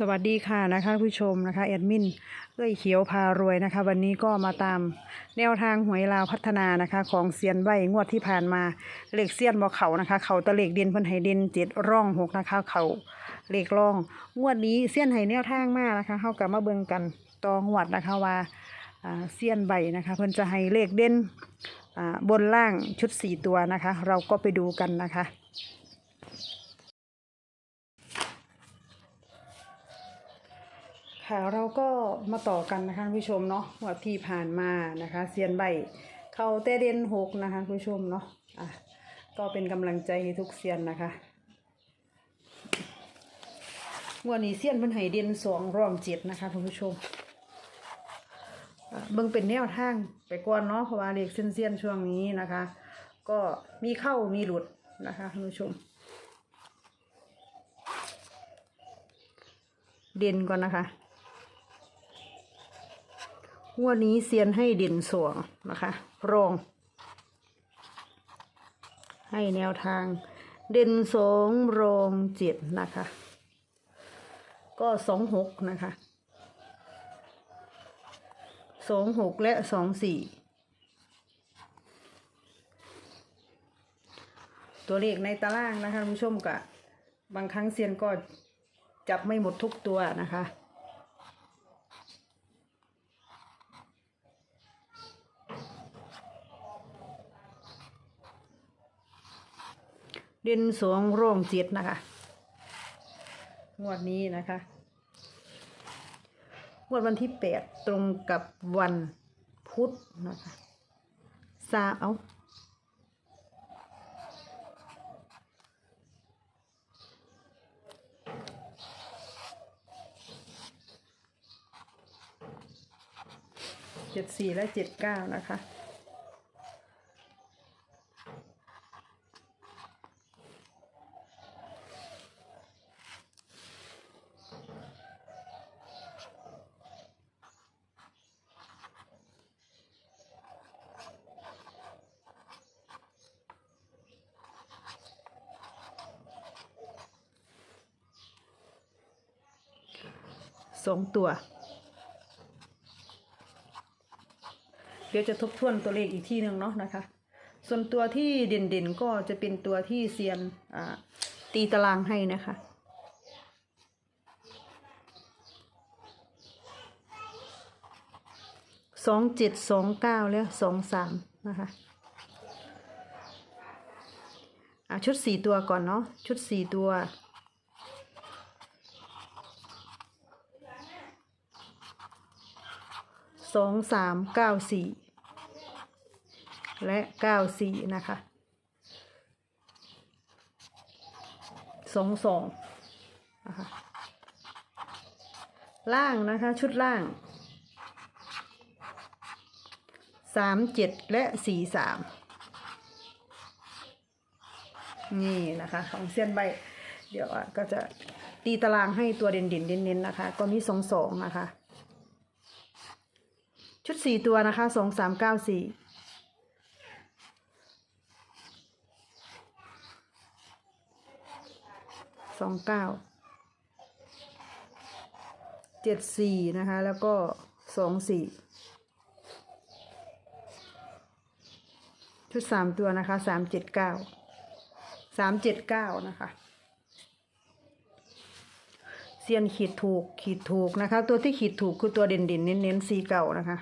สวัสดีค่ะนะคะผู้ชมนะคะแอดมินเอ้ยเขียวพารวยนะคะ วันนี้ก็มาตามแนวทางหวยลาวพัฒนานะคะ ของเซียนใบงวดที่ผ่านมาเลขเซียนบ่เขานะคะ เขาตะเลขเด่นพิ่นให้เด่นเจ็ดร่องหกนะคะ เขาเลขร่องงวดนี้เซียนให้แนวทางมากนะคะเข้ากับมาเบิงกันตองวัดนะคะว่าเซียนใบนะคะ เพิ่นจะให้เลขเด่นบนล่างชุดสี่ตัวนะคะ เราก็ไปดูกันนะคะ ค่ะเราก็มาต่อกันนะคะผู้ชมเนาะว่าที่ผ่านมานะคะเซียนใบเข้าแต่เด่นหกนะคะผู้ชมเนาะอะก็เป็นกำลังใจให้ทุกเซียนนะคะวันนี้เซียนเพิ่นให้เด่นสองรองเจ็ดนะคะคุณผู้ชมเบิ่งเป็นแนวทางไปก่อนเนาะเพราะว่าเด็กเซียนเซียนช่วงนี้นะคะ ก็มีเข้ามีหลุดนะคะผู้ชม เด่นก่อนนะคะ งวดนี้เซียนให้เด่นสวงนะคะรอง ให้แนวทางเด่นสองรองเจ็ดนะคะ ก็สองหกนะคะสองหกและสองสี่ตัวเลขในตารางนะคะคุณผู้ชมกะบางครั้งเซียนก็จับไม่หมดทุกตัวนะคะ เด่นสองร่องเจ็ดนะคะงวดนี้นะคะงวดวันที่แปดตรงกับวันพุธนะคะซาเอาเจ็ดสี่และเจ็ดเก้านะคะ สองตัว เดี๋ยวจะทบทวนตัวเลขอีกที่หนึ่งเนาะนะคะ ส่วนตัวที่เด่นๆก็จะเป็นตัวที่เซียนตีตารางให้นะคะสองเจ็ดสองเก้าแล้วสองสามนะคะอะชุดสี่ตัวก่อนเนาะชุดสี่ตัว สองสามเก้าสี่และเก้าสี่นะคะสองสองนะคะล่างนะคะชุดล่างสามเจ็ดและสี่สามนี่นะคะของเส้นใบ เดี๋ยวก็จะตีตารางให้ตัวเด่นๆเน้นๆนะคะ ก็มีสองสองนะคะ ชุดสี่ตัวนะคะสองสามเก้าสี่สองเก้าเจ็ดสี่นะคะ แล้วก็สองสี่ชุดสามตัวนะคะสามเจ็ดเก้าสามเจ็ดเก้านะคะเซียนขีดถูกขีดถูกนะคะ ตัวที่ขีดถูกคือตัวเด่นๆเน้นๆสีเก่านะคะ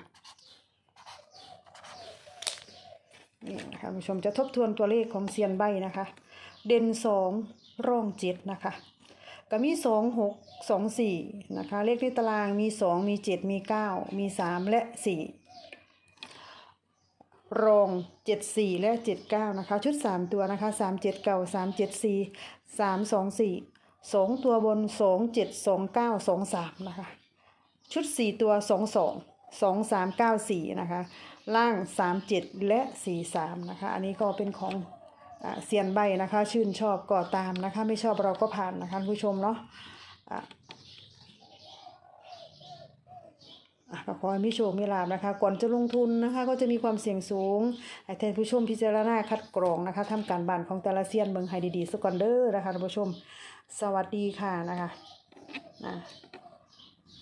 นี่ค่ะคุณผู้ชมจะทบทวนตัวเลขของเซียนใบนะคะ เด่นสองร่องเจ็ดนะคะก็มีสองหกสองสี่นะคะเลขในตารางมีสองมีเจ็ดมีเก้ามีสามและสี่รองเจ็ดสี่และเจ็ดเก้านะคะ ชุดสามตัวนะคะสามเจ็ดเก้าสามเจ็ดสี่สามสองสี่สองตัวบนสองเจ็ดสองเก้าสองสามนะคะ ชุดสี่ตัวส องสองสามเก้าสี่นะคะล่างสามเจ็ดและสี่สามนะคะอันนี้ก็เป็นของอเซียนใบนะคะชื่นชอบก็ตามนะคะไม่ชอบเราก็ผ่านนะคะคุณผู้ชมเนาะอะอะก็ขอให้มีโชคมีลาบนะคะ ก่อนจะลงทุนนะคะ ก็จะมีความเสี่ยงสูงให้ท่านผู้ชมพิจารณาคัดกรองนะคะทำการบ้านของแต่ละเซียนเบิ่งให้ดีๆสกอนเดอร์นะคะท่านผู้ชม สวัสดีค่ะนะคะอะ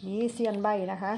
นี่เซียนใบนะคะ